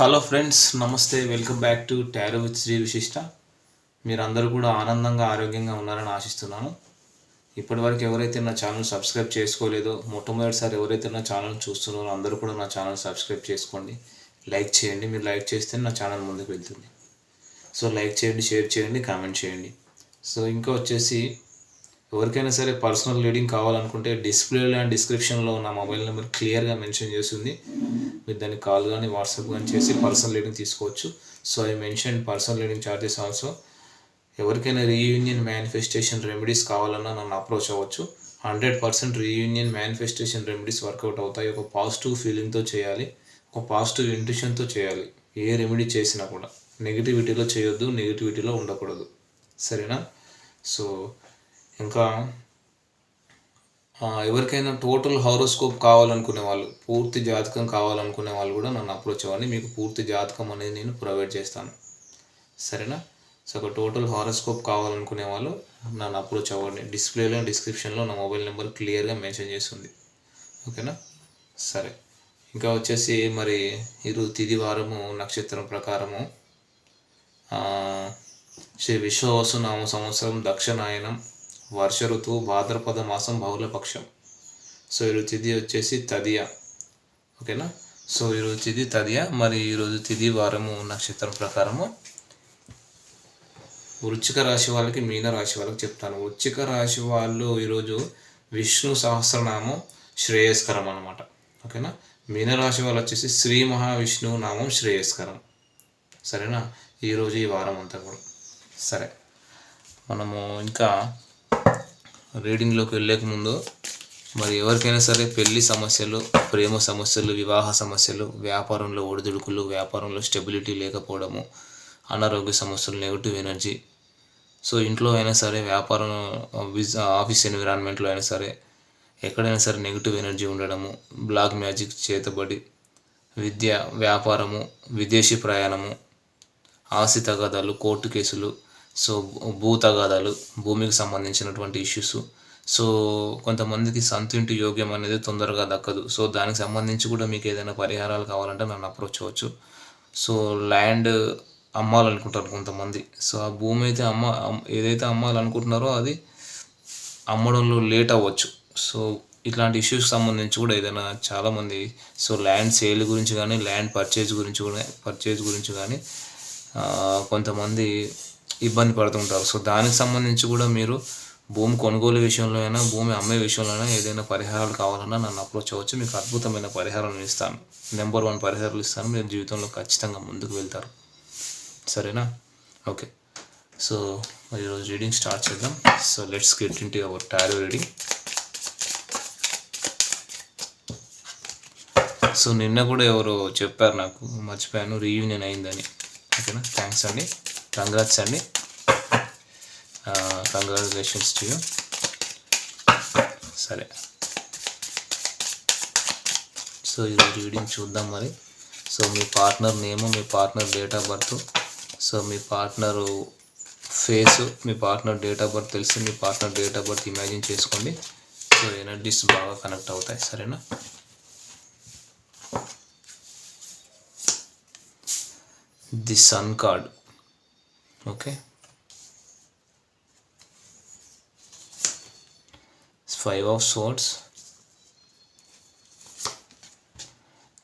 Hello friends నమస్తే welcome back to tarot with Sri Vishishta మీరందరూ కూడా ఆనందంగా ఆరోగ్యంగా ఉన్నారని ఆశిస్తున్నాను. ఇప్పటివరకు ఎవరైతే నా ఛానల్ సబ్స్క్రైబ్ చేసుకోలేదో మొట్టమొదటిసారి ఎవరైతే నా ఛానల్ చూస్తున్నారో అందరూ కూడా నా ఛానల్ సబ్స్క్రైబ్ చేసుకోండి. లైక్ చేయండి. మీరు లైక్ చేస్తే నా ఛానల్ ముందుకు వెళ్తుంది. సో లైక్ చేయండి షేర్ చేయండి కామెంట్ చేయండి. సో ఇంకా వచ్చేసి ఎవరికైనా సరే పర్సనల్ రీడింగ్ కావాలనుకుంటే డిస్ప్లేలో అండ్ డిస్క్రిప్షన్లో నా మొబైల్ నెంబర్ క్లియర్గా మెన్షన్ చేస్తుంది. మీరు దాన్ని కాల్ కానీ వాట్సాప్ కానీ చేసి పర్సనల్ రీడింగ్ తీసుకోవచ్చు. So I mention personal reading charges also. ఎవరికైనా రీయూనియన్ మేనిఫెస్టేషన్ రెమెడీస్ కావాలన్నా నన్ను అప్రోచ్ అవ్వచ్చు. Hundred percent reunion manifestation remedies work out అవుతాయి. ఒక పాజిటివ్ ఫీలింగ్తో చేయాలి. ఒక పాజిటివ్ ఇంట్యూషన్తో చేయాలి. ఏ రెమెడీ చేసినా కూడా. నెగిటివిటీలో చేయొద్దు నెగిటివిటీలో ఉండకూడదు. సరేనా? సో ఇంకా ఎవరికైనా టోటల్ హారోస్కోప్ కావాలనుకునే వాళ్ళు పూర్తి జాతకం కావాలనుకునే వాళ్ళు కూడా నన్ను అప్రోచ్ అవ్వండి. మీకు పూర్తి జాతకం అనేది నేను ప్రొవైడ్ చేస్తాను. సరేనా? సో ఒక టోటల్ హారోస్కోప్ కావాలనుకునే వాళ్ళు నన్ను అప్రోచ్ అవ్వండి. డిస్ప్లేలో డిస్క్రిప్షన్లో నా మొబైల్ నెంబర్ క్లియర్గా మెన్షన్ చేస్తుంది. ఓకేనా? సరే. ఇంకా వచ్చేసి మరి ఈరోజు తిది వారము నక్షత్రం ప్రకారము శ్రీ విశ్వవసు నామ సంవత్సరం దక్షిణాయనం వర్ష ఋతువు భాద్రపద మాసం బహుళపక్షం సో ఈరోజు తిథి వచ్చేసి తదియ. ఓకేనా? సో ఈరోజు తిథి తదియ. మరి ఈరోజు తిథి వారము నక్షత్రం ప్రకారము. వృచ్చిక రాశి వాళ్ళకి మీన రాశి వాళ్ళకి చెప్తాను. వృచ్చిక రాశి వాళ్ళు ఈరోజు విష్ణు సహస్రనామం శ్రేయస్కరం అనమాట ఓకేనా? మీనరాశి వాళ్ళు వచ్చేసి శ్రీ మహావిష్ణువు నామం శ్రేయస్కరం. సరేనా? ఈరోజు ఈ వారం అంతా కూడా. సరే. మనము ఇంకా రీడింగ్లోకి వెళ్ళేక ముందు మరి ఎవరికైనా సరే పెళ్ళి సమస్యలు ప్రేమ సమస్యలు వివాహ సమస్యలు వ్యాపారంలో ఒడిదుడుకులు వ్యాపారంలో స్టెబిలిటీ లేకపోవడము అనారోగ్య సమస్యలు నెగిటివ్ ఎనర్జీ. సో ఇంట్లో అయినా సరే వ్యాపారం ఆఫీస్ ఎన్విరాన్మెంట్లో అయినా సరే ఎక్కడైనా సరే నెగిటివ్ ఎనర్జీ ఉండడము బ్లాక్ మ్యాజిక్ చేతబడి విద్య వ్యాపారము విదేశీ ప్రయాణము ఆస్తి తగాదాలు కోర్టు కేసులు సో భూ తగాదాలు భూమికి సంబంధించినటువంటి ఇష్యూస్ సో కొంతమందికి సొంత ఇంటి యోగ్యం అనేది తొందరగా దక్కదు. సో దానికి సంబంధించి కూడా మీకు ఏదైనా పరిహారాలు కావాలంటే నన్ను అప్రోచ్ అవ్వచ్చు. సో ల్యాండ్ అమ్మాలనుకుంటారు కొంతమంది. సో ఆ భూమి అయితే అమ్మ ఏదైతే అమ్మాలనుకుంటున్నారో అది అమ్మడంలో లేట్ అవ్వచ్చు. సో ఇట్లాంటి ఇష్యూస్ సంబంధించి కూడా ఏదైనా చాలామంది సో ల్యాండ్ సేల్ గురించి కానీ ల్యాండ్ పర్చేజ్ గురించి కూడా పర్చేజ్ గురించి కానీ కొంతమంది ఇబ్బంది పడుతుంటారు. సో దానికి సంబంధించి కూడా మీరు భూమి కొనుగోలు విషయంలో అయినా భూమి అమ్మే విషయంలో అయినా ఏదైనా పరిహారాలు కావాలన్నా నన్ను అప్రోచ్ అవ్వచ్చు. మీకు అద్భుతమైన పరిహారం ఇస్తాను. నెంబర్ వన్ పరిహారాలు ఇస్తాను. మీరు జీవితంలో ఖచ్చితంగా ముందుకు వెళ్తారు. సరేనా? ఓకే. సో ఈరోజు రీడింగ్ స్టార్ట్ చేద్దాం. So let's get into our tarot reading. So నిన్న కూడా ఎవరు చెప్పారు నాకు మర్చిపోయాను. రీయూనియన్ అయిందని. ఓకేనా? థ్యాంక్స్ అండి. కంగ్రాట్స్ అండి కంగ్రాచులేషన్స్ టు యూ సరే. సో ఇది రీడింగ్ చూద్దాం మరి. సో మీ partner name me partner date of birth. So me partner face మీ పార్ట్నర్ డేట్ ఆఫ్ బర్త్ తెలిసి మీ partner date of birth imagine చేసుకోండి. సో ఎనర్జీస్ బాగా కనెక్ట్ అవుతాయి సరేనా? The sun card. okay. It's five of swords.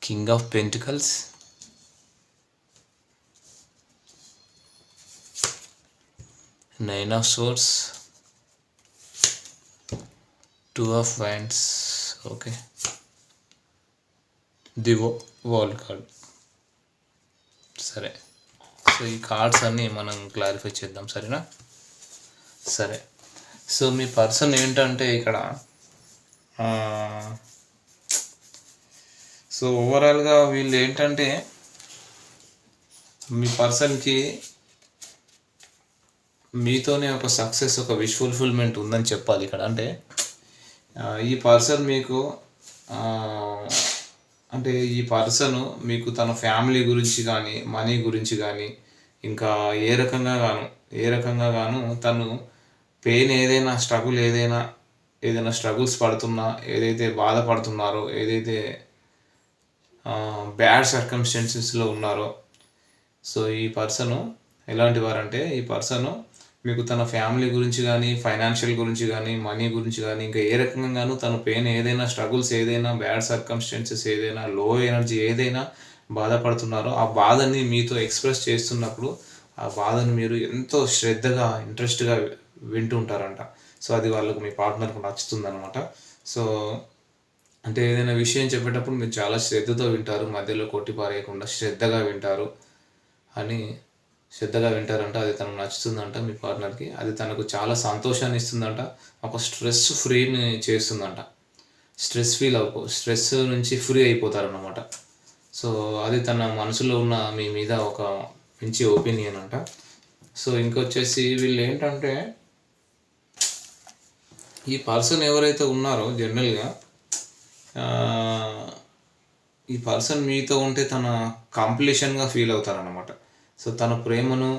King of pentacles. Nine of swords. Two of wands. Okay. The wall card. Sorry. So ఈ cards అన్నీ మనం clarify చేద్దాం సరేనా? సరే. సో మీ పర్సన్ ఏంటంటే ఇక్కడ సో ఓవరాల్గా వీళ్ళు ఏంటంటే మీ పర్సన్కి మీతోనే ఒక సక్సెస్ ఒక విష్ ఫుల్ఫిల్మెంట్ ఉందని చెప్పాలి ఇక్కడ. అంటే ఈ పర్సన్ మీకు అంటే ఈ పర్సన్ మీకు తన ఫ్యామిలీ గురించి కానీ మనీ గురించి కానీ ఇంకా ఏ రకంగా గాను ఏ రకంగా గాను తను పెయిన్ ఏదైనా స్ట్రగుల్ ఏదైనా ఏదైనా స్ట్రగుల్స్ పడుతున్నా ఏదైతే బాధపడుతున్నారో ఏదైతే బ్యాడ్ సర్కమ్స్టెన్సెస్లో ఉన్నారో సో ఈ పర్సను ఎలాంటి వారంటే ఈ పర్సను మీకు తన ఫ్యామిలీ గురించి కానీ ఫైనాన్షియల్ గురించి కానీ మనీ గురించి కానీ ఇంకా ఏ రకంగానూ తన పెయిన్ ఏదైనా స్ట్రగుల్స్ ఏదైనా బ్యాడ్ సర్కమ్స్టెన్సెస్ ఏదైనా లో ఎనర్జీ ఏదైనా బాధపడుతున్నారో. ఆ బాధని మీతో ఎక్స్ప్రెస్ చేస్తున్నప్పుడు ఆ బాధను మీరు ఎంతో శ్రద్ధగా ఇంట్రెస్ట్గా వింటుంటారంట సో అది వాళ్ళకు మీ పార్ట్నర్కు నచ్చుతుందనమాట సో అంటే ఏదైనా విషయం చెప్పేటప్పుడు మీరు చాలా శ్రద్ధతో వింటారు. మధ్యలో కొట్టి పారేయకుండా శ్రద్ధగా వింటారు అని శ్రద్ధగా వింటారంట. అది తనకు నచ్చుతుందంట మీ పార్ట్నర్కి. అది తనకు చాలా సంతోషాన్ని ఇస్తుందంట. ఒక స్ట్రెస్ ఫ్రీని చేస్తుందంట. స్ట్రెస్ ఫీల్ అయిపో స్ట్రెస్ నుంచి ఫ్రీ అయిపోతారన్నమాట. సో అది తన మనసులో ఉన్న మీ మీద ఒక మంచి ఒపీనియన్ అంట. సో ఇంకొచ్చేసి వీళ్ళు ఏంటంటే ఈ పర్సన్ ఎవరైతే ఉన్నారో జనరల్గా ఈ పర్సన్ మీతో ఉంటే తన కాంప్లిషన్గా ఫీల్ అవుతారనమాట సో తన ప్రేమను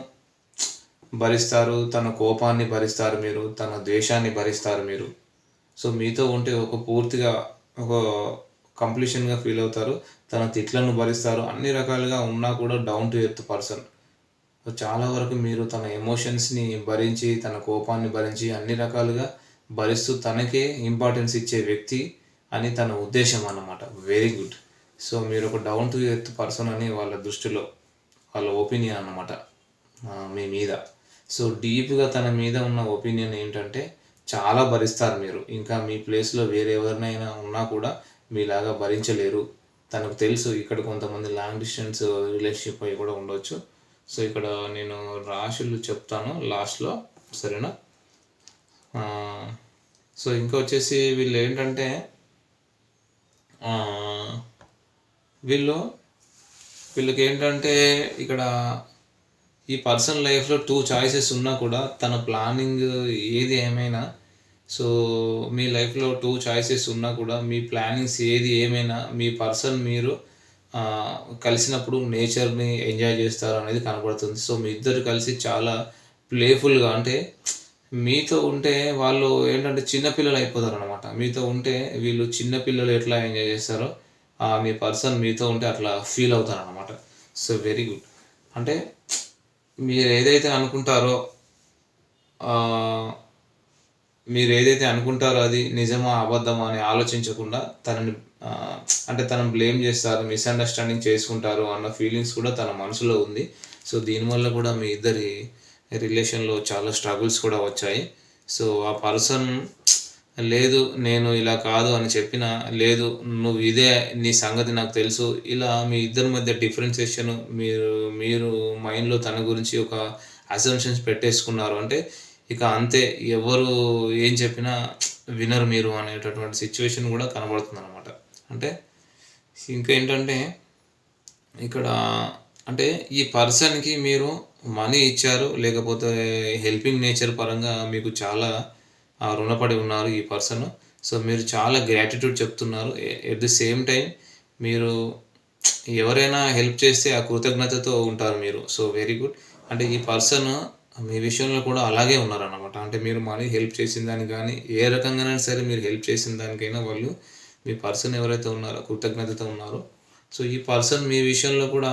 భరిస్తారు తన కోపాన్ని భరిస్తారు మీరు తన ద్వేషాన్ని భరిస్తారు మీరు. సో మీతో ఉంటే ఒక పూర్తిగా ఒక కంప్లీషన్గా ఫీల్ అవుతారు. తన తిట్లను భరిస్తారు. అన్ని రకాలుగా ఉన్నా కూడా down to earth person so చాలా వరకు మీరు తన ఎమోషన్స్ని భరించి తన కోపాన్ని భరించి అన్ని రకాలుగా భరిస్తూ తనకే ఇంపార్టెన్స్ ఇచ్చే వ్యక్తి అని తన ఉద్దేశం అన్నమాట. వెరీ గుడ్ సో మీరు ఒక డౌన్ టు ఎర్త్ పర్సన్ అని వాళ్ళ దృష్టిలో వాళ్ళ ఒపీనియన్ అన్నమాట. మీ మీద. సో డీప్గా తన మీద ఉన్న ఒపీనియన్ ఏంటంటే చాలా భరిస్తారు మీరు. ఇంకా మీ ప్లేస్లో వేరే ఎవరినైనా ఉన్నా కూడా మీలాగా భరించలేరు. తనకు తెలుసు ఇక్కడ కొంతమంది లాంగ్ డిస్టెన్స్ రిలేషన్షిప్ అయి కూడా ఉండొచ్చు. సో ఇక్కడ నేను రాశులు చెప్తాను లాస్ట్లో సరేనా? సో ఇంకా వచ్చేసి వీళ్ళు ఏంటంటే వీళ్ళు వీళ్ళకి ఏంటంటే ఇక్కడ ఈ పర్సన్ లైఫ్లో టూ చాయిసెస్ ఉన్నా కూడా తన ప్లానింగ్ ఏది ఏమైనా సో మీ లైఫ్లో టూ చాయిసెస్ ఉన్నా కూడా మీ ప్లానింగ్స్ ఏది ఏమైనా మీ పర్సన్ మీరు కలిసినప్పుడు నేచర్ని ఎంజాయ్ చేస్తారు అనేది కనబడుతుంది. సో మీ ఇద్దరు కలిసి చాలా ప్లేఫుల్గా అంటే మీతో ఉంటే వాళ్ళు ఏంటంటే చిన్నపిల్లలు అయిపోతారు అనమాట మీతో ఉంటే వీళ్ళు చిన్నపిల్లలు ఎట్లా ఎంజాయ్ చేస్తారో మీ పర్సన్ మీతో ఉంటే అట్లా ఫీల్ అవుతారు అనమాట సో వెరీ గుడ్. అంటే మీరు ఏదైతే అనుకుంటారో మీరు ఏదైతే అనుకుంటారో అది నిజమా అబద్ధమా అని ఆలోచించకుండా తనని అంటే తనను బ్లేమ్ చేస్తారు మిస్అండర్స్టాండింగ్ చేసుకుంటారు అన్న ఫీలింగ్స్ కూడా తన మనసులో ఉంది. సో దీనివల్ల కూడా మీ ఇద్దరి రిలేషన్లో చాలా స్ట్రగుల్స్ కూడా వచ్చాయి. సో ఆ పర్సన్ లేదు నేను ఇలా కాదు అని చెప్పిన లేదు నువ్వు ఇదే నీ సంగతి నాకు తెలుసు. ఇలా మీ ఇద్దరి మధ్య డిఫరెన్సియేషన్ మీరు మీరు మైండ్లో తన గురించి ఒక అసంప్షన్స్ పెట్టేసుకున్నారు. అంటే ఇక అంతే ఎవరు ఏం చెప్పినా వినరు మీరు అనేటటువంటి సిచ్యువేషన్ కూడా కనబడుతుంది అనమాట అంటే ఇంకా ఏంటంటే ఇక్కడ అంటే ఈ పర్సన్కి మీరు మనీ ఇచ్చారు లేకపోతే హెల్పింగ్ నేచర్ పరంగా మీకు చాలా రుణపడి ఉన్నారు ఈ పర్సన్. సో మీరు చాలా గ్రాటిట్యూడ్ చెప్తున్నారు. ఎట్ ది సేమ్ టైం మీరు ఎవరైనా హెల్ప్ చేస్తే ఆ కృతజ్ఞతతో ఉంటారు మీరు. సో వెరీ గుడ్ అంటే ఈ పర్సన్ మీ విషయంలో కూడా అలాగే ఉన్నారన్నమాట. అంటే మీరు మనీ హెల్ప్ చేసిన దానికి కానీ ఏ రకంగానైనా సరే మీరు హెల్ప్ చేసిన దానికైనా వాళ్ళు మీ పర్సన్ ఎవరైతే ఉన్నారో కృతజ్ఞతతో ఉన్నారో సో ఈ పర్సన్ మీ విషయంలో కూడా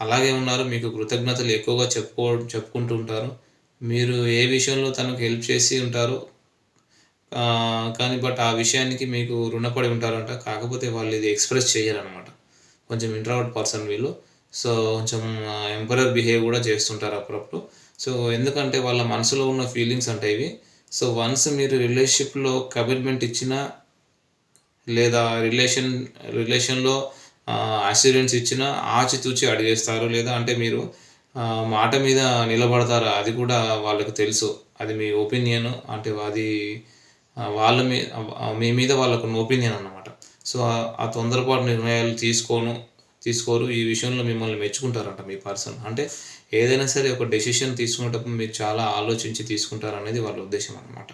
అలాగే ఉన్నారు. మీకు కృతజ్ఞతలు ఎక్కువగా చెప్పుకో చెప్పుకుంటూ ఉంటారు. మీరు ఏ విషయంలో తనకు హెల్ప్ చేసి ఉంటారు కానీ బట్ ఆ విషయానికి మీకు రుణపడి ఉంటారంట. కాకపోతే వాళ్ళు ఇది ఎక్స్ప్రెస్ చేయరనమాట కొంచెం ఇంట్రావర్ట్ పర్సన్ వీళ్ళు. సో కొంచెం ఎంపరర్ బిహేవ్ కూడా చేస్తుంటారు అప్పుడప్పుడు. సో ఎందుకంటే వాళ్ళ మనసులో ఉన్న ఫీలింగ్స్ అంటే ఇవి. సో వన్స్ మీరు రిలేషన్షిప్లో కమిట్మెంట్ ఇచ్చినా లేదా రిలేషన్ రిలేషన్లో అసూరెన్స్ ఇచ్చినా ఆచితూచి అడిగేస్తారు లేదా అంటే మీరు మాట మీద నిలబడతారా? అది కూడా వాళ్ళకి తెలుసు. అది మీ ఒపీనియన్ అంటే అది వాళ్ళ మీ మీ మీద వాళ్ళకు ఒపీనియన్ అన్నమాట. సో ఆ తొందరపాటు నిర్ణయాలు తీసుకోను. తీసుకోరు. ఈ విషయంలో మిమ్మల్ని మెచ్చుకుంటారంట మీ పర్సన్. అంటే ఏదైనా సరే ఒక డెసిషన్ తీసుకునేటప్పుడు మీరు చాలా ఆలోచించి తీసుకుంటారు అనేది వాళ్ళ ఉద్దేశం అనమాట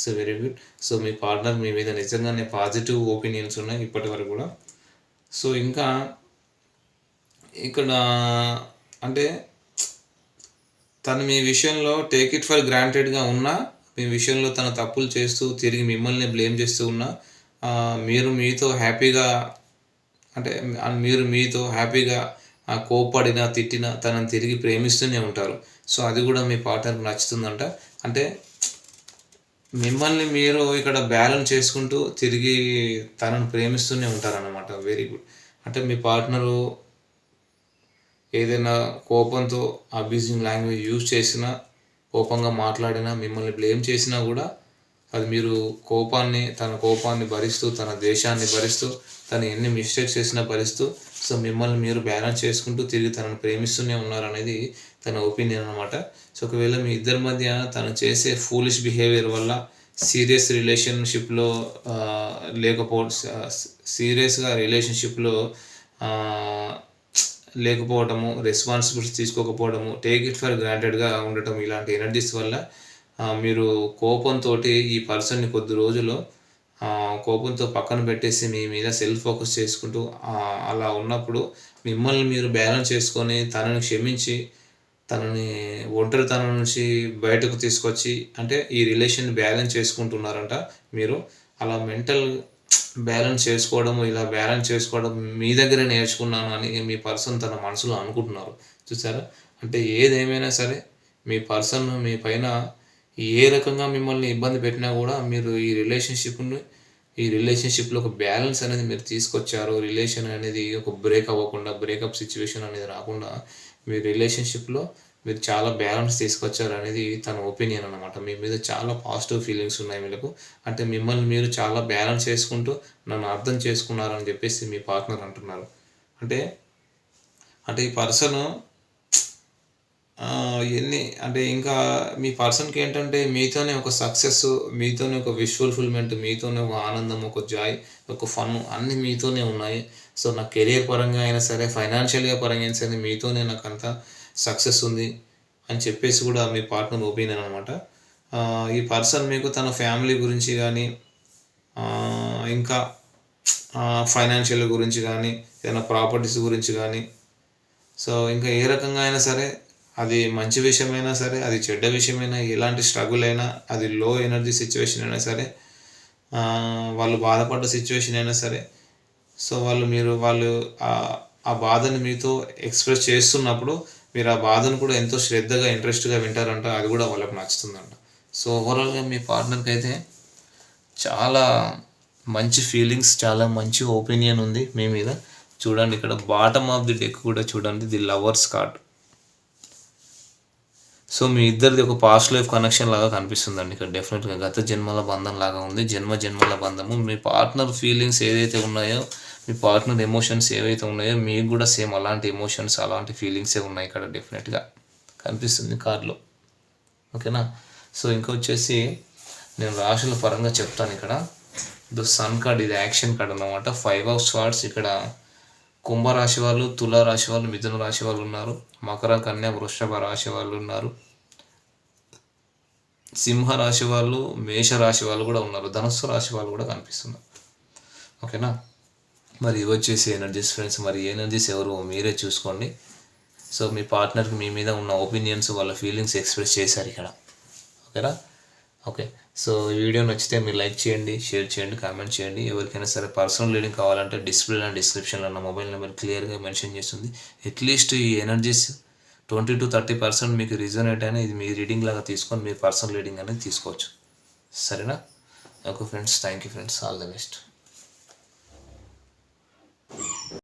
సో వెరీ గుడ్ సో మీ పార్ట్నర్ మీ మీద నిజంగానే పాజిటివ్ ఒపీనియన్స్ ఉన్నాయి ఇప్పటి వరకు కూడా. సో ఇంకా ఇక్కడ అంటే తను మీ విషయంలో టేక్ ఇట్ ఫర్ గ్రాంటెడ్గా ఉన్నా మీ విషయంలో తన తప్పులు చేస్తూ తిరిగి మిమ్మల్ని బ్లేమ్ చేస్తూ ఉన్నా మీరు మీతో హ్యాపీగా అంటే మీరు మీతో హ్యాపీగా ఆ తిట్టిన తిట్టినా తనని తిరిగి ప్రేమిస్తూనే ఉంటారు. సో అది కూడా మీ పార్ట్నర్కి నచ్చుతుందంట. అంటే మిమ్మల్ని మీరు ఇక్కడ బ్యాలెన్స్ చేసుకుంటూ తిరిగి తనను ప్రేమిస్తూనే ఉంటారన్నమాట. వెరీ గుడ్ అంటే మీ పార్ట్నరు ఏదైనా కోపంతో అబ్యూజింగ్ లాంగ్వేజ్ యూజ్ చేసినా కోపంగా మాట్లాడినా మిమ్మల్ని బ్లేమ్ చేసినా కూడా అది మీరు కోపాన్ని తన కోపాన్ని భరిస్తూ తన దేశాన్ని భరిస్తూ తను ఎన్ని మిస్టేక్స్ చేసినా భరిస్తూ సో మిమ్మల్ని మీరు బ్యాలెన్స్ చేసుకుంటూ తిరిగి తనను ప్రేమిస్తూనే ఉన్నారనేది తన ఒపీనియన్ అనమాట సో ఒకవేళ మీ ఇద్దరి మధ్య తను చేసే ఫూలిష్ బిహేవియర్ వల్ల సీరియస్ రిలేషన్షిప్లో లేకపో సీరియస్గా రిలేషన్షిప్లో లేకపోవడము రెస్పాన్సిబిలిటీ తీసుకోకపోవడము టేక్ ఇట్ ఫర్ గ్రాంటెడ్గా ఉండటం ఇలాంటి ఎనర్జీస్ వల్ల మీరు కోపంతో ఈ పర్సన్ని కొద్ది రోజులు కోపంతో పక్కన పెట్టేసి మీ మీద సెల్ఫ్ ఫోకస్ చేసుకుంటూ అలా ఉన్నప్పుడు మిమ్మల్ని మీరు బ్యాలెన్స్ చేసుకొని తనని క్షమించి తనని ఒంటరితనం నుంచి బయటకు తీసుకొచ్చి అంటే ఈ రిలేషన్ బ్యాలెన్స్ చేసుకుంటున్నారంట మీరు. అలా మెంటల్ బ్యాలెన్స్ చేసుకోవడం ఇలా బ్యాలెన్స్ చేసుకోవడం మీ దగ్గరే నేర్చుకున్నాను అని మీ పర్సన్ తన మనసులో అనుకుంటున్నారు. చూసారా? అంటే ఏదేమైనా సరే మీ పర్సన్ మీ పైన ఏ రకంగా మిమ్మల్ని ఇబ్బంది పెట్టినా కూడా మీరు ఈ రిలేషన్షిప్ని ఈ రిలేషన్షిప్లో ఒక బ్యాలెన్స్ అనేది మీరు తీసుకొచ్చారు రిలేషన్ అనేది ఒక బ్రేక్ అవ్వకుండా బ్రేకప్ సిచ్యువేషన్ అనేది రాకుండా మీ రిలేషన్షిప్లో మీరు చాలా బ్యాలెన్స్ తీసుకొచ్చారు అనేది తన ఒపీనియన్ అనమాట మీ మీద చాలా పాజిటివ్ ఫీలింగ్స్ ఉన్నాయి వీళ్ళకు. అంటే మిమ్మల్ని మీరు చాలా బ్యాలెన్స్ చేసుకుంటూ నన్ను అర్థం చేసుకున్నారని చెప్పేసి మీ పార్ట్నర్ అంటున్నారు. అంటే అంటే ఈ పర్సన్ ఎన్ని అంటే ఇంకా మీ పర్సన్కి ఏంటంటే మీతోనే ఒక సక్సెస్ మీతోనే ఒక విష్ ఫుల్ఫిల్మెంట్ మీతోనే ఒక ఆనందం ఒక జాయ్ ఒక ఫన్ అన్నీ మీతోనే ఉన్నాయి. సో నా కెరియర్ పరంగా అయినా సరే ఫైనాన్షియల్గా పరంగా అయినా సరే మీతోనే నాకు అంత సక్సెస్ ఉంది అని చెప్పేసి కూడా మీ పార్ట్నర్ ఒపీనియన్ అనమాట ఈ పర్సన్ మీకు తన ఫ్యామిలీ గురించి కానీ ఇంకా ఫైనాన్షియల్ గురించి కానీ ఏదైనా ప్రాపర్టీస్ గురించి కానీ సో ఇంకా ఏ రకంగా అయినా సరే అది మంచి విషయమైనా సరే అది చెడ్డ విషయమైనా ఎలాంటి స్ట్రగుల్ అయినా అది లో ఎనర్జీ సిచ్యువేషన్ అయినా సరే వాళ్ళు బాధపడ్డ సిచ్యువేషన్ అయినా సరే సో వాళ్ళు మీరు వాళ్ళు ఆ- ఆ బాధని మీతో ఎక్స్ప్రెస్ చేస్తున్నప్పుడు మీరు ఆ బాధను కూడా ఎంతో శ్రద్ధగా ఇంట్రెస్ట్గా వింటారంట. అది కూడా వాళ్ళకి నచ్చుతుందంట. సో ఓవరాల్గా మీ పార్ట్నర్కి అయితే చాలా మంచి ఫీలింగ్స్ చాలా మంచి ఒపీనియన్ ఉంది మీ మీద. చూడండి ఇక్కడ బాటమ్ ఆఫ్ ది డెక్ కూడా చూడండి. ది లవర్స్ కార్డ్ సో మీ ఇద్దరిది ఒక పాస్ట్ లైఫ్ కనెక్షన్ లాగా కనిపిస్తుందండి ఇక్కడ డెఫినెట్గా గత జన్మల బంధం లాగా ఉంది జన్మ జన్మల బంధము. మీ పార్ట్నర్ ఫీలింగ్స్ ఏదైతే ఉన్నాయో మీ పార్ట్నర్ ఎమోషన్స్ ఏవైతే ఉన్నాయో మీకు కూడా సేమ్ అలాంటి ఎమోషన్స్ అలాంటి ఫీలింగ్సే ఉన్నాయి ఇక్కడ డెఫినెట్గా కనిపిస్తుంది కార్లో. ఓకేనా? సో ఇంకా వచ్చేసి నేను రాశుల పరంగా చెప్తాను ఇక్కడ. ఇది సన్ కార్డ్ ఇది యాక్షన్ కార్డ్ అన్నమాట. ఫైవ్ ఆఫ్ స్వార్డ్స్ ఇక్కడ కుంభరాశి వాళ్ళు తుల రాశి వాళ్ళు మిథున రాశి వాళ్ళు ఉన్నారు. మకర కన్య వృషభ రాశి వాళ్ళు ఉన్నారు. సింహ రాశి వాళ్ళు మేష రాశి వాళ్ళు కూడా ఉన్నారు. ధనుస్సు రాశి వాళ్ళు కూడా కనిపిస్తున్నారు. ఓకేనా? మరి ఇవి వచ్చేసి ఎనర్జీస్ ఫ్రెండ్స్ మరి ఎనర్జీస్ ఎవరు మీరే చూసుకోండి. సో మీ పార్ట్నర్కి మీ మీద ఉన్న ఒపీనియన్స్ వాళ్ళ ఫీలింగ్స్ ఎక్స్ప్రెస్ చేశారు ఇక్కడ. ఓకేనా? ఓకే సో ఈ వీడియో నచ్చితే మీరు లైక్ చేయండి షేర్ చేయండి కామెంట్ చేయండి. ఎవరికైనా సరే పర్సనల్ రీడింగ్ కావాలంటే డిస్ప్లే అండ్ డిస్క్రిప్షన్లో నా మొబైల్ నెంబర్ క్లియర్గా మెన్షన్ చేస్తుంది. అట్లీస్ట్ ఈ energies twenty to thirty percent మీకు రిజనేట్ అయినా ఇది మీ రీడింగ్ లాగా తీసుకొని మీరు పర్సనల్ రీడింగ్ అనేది తీసుకోవచ్చు. సరేనా? Okay friends thank you friends all the best